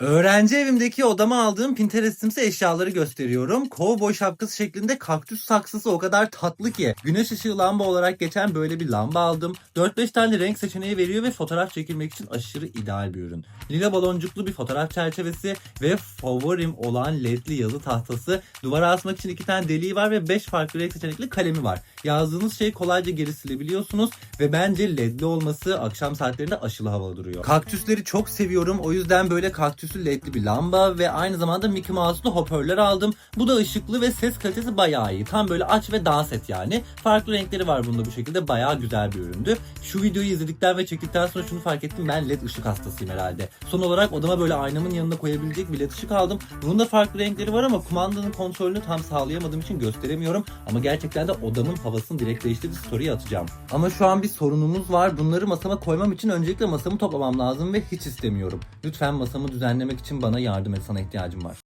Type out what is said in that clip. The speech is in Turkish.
Öğrenci evimdeki odama aldığım Pinterest'imsi eşyaları gösteriyorum. Kovboy şapkası şeklinde kaktüs saksısı o kadar tatlı ki. Güneş ışığı lamba olarak geçen böyle bir lamba aldım. 4-5 tane renk seçeneği veriyor ve fotoğraf çekilmek için aşırı ideal bir ürün. Lila baloncuklu bir fotoğraf çerçevesi ve favorim olan ledli yazı tahtası. Duvara asmak için 2 tane deliği var ve 5 farklı renk seçenekli kalemi var. Yazdığınız şeyi kolayca geri silebiliyorsunuz ve bence ledli olması akşam saatlerinde aşılı havalı duruyor. Kaktüsleri çok seviyorum. O yüzden böyle kaktüsü ledli bir lamba ve aynı zamanda Mickey Mouse'lu hoparlör aldım. Bu da ışıklı ve ses kalitesi bayağı iyi. Tam böyle aç ve dans et yani. Farklı renkleri var bunda bu şekilde. Bayağı güzel bir üründü. Şu videoyu izledikten ve çektikten sonra şunu fark ettim. Ben led ışık hastasıyım herhalde. Son olarak odama böyle aynamın yanına koyabilecek bir led ışık aldım. Bunun da farklı renkleri var ama kumandanın kontrolünü tam sağlayamadığım için gösteremiyorum. Ama gerçekten de odamın havasını direkt değiştirip story'e atacağım. Ama şu an bir sorunumuz var. Bunları masama koymam için öncelikle masamı toplamam lazım ve hiç istemiyorum. Lütfen masamı düzenlemek için bana yardım et. Sana ihtiyacım var.